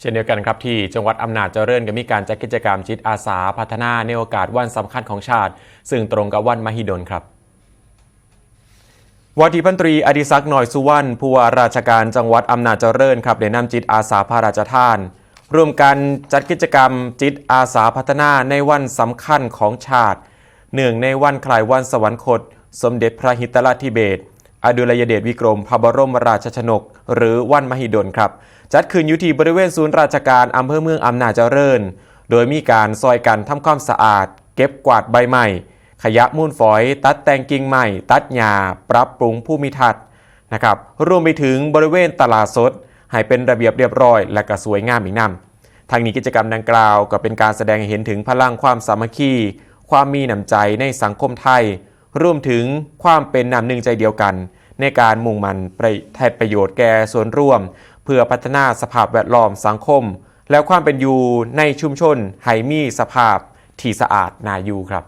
เช่นเดียวกันครับที่จังหวัดอำนาจเจริญก็มีการจัดกิจกรรมจิตอาสาพัฒนาในโอกาสวันสำคัญของชาติ ซึ่งตรงกับวันมหิดลครับวาทีพันตรีอดิศักดิ์หน่อยสุวรรณผู้ว่าราชการจังหวัดอำนาจเจริญครับได้นำจิตอาสาพระราชทาน ร่วมกันจัดกิจกรรมจิตอาสาพัฒนาในวันสำคัญของชาติ เนื่องในวันคล้ายวันสวรรคต สมเด็จพระหิตลาธิเบศร อดุลยเดชวิกรมพระบรมราชชนก หรือวันมหิดลครับ จัดขึ้นอยู่ที่บริเวณศูนย์ราชการอำเภอเมืองอำนาจเจริญ โดยมีการซอยกันทำความสะอาด เก็บกวาดใบไม้ขยะมูลฝอย ตัดแต่งกิ่งไม้ตัดหญ้าปรับปรุงภูมิทัศน์นะครับรวมไปถึงบริเวณตลาดสด ให้เป็นระเบียบเรียบร้อย และก็สวยงามอีกนำทางนี้กิจกรรมดังกล่าวก็เป็นการแสดงให้เห็นถึงพลังความสามัคคี ความมีน้ำใจในสังคมไทย รวมถึงความเป็นน้ำหนึ่งใจเดียวกัน ในการมุ่งมันประแทนประโยชน์แก่ส่วนร่วม เพื่อพัฒนาสภาพแวดล้อมสังคม และความเป็นอยู่ในชุมชนให้มีสภาพที่สะอาดน่าอยู่ครับ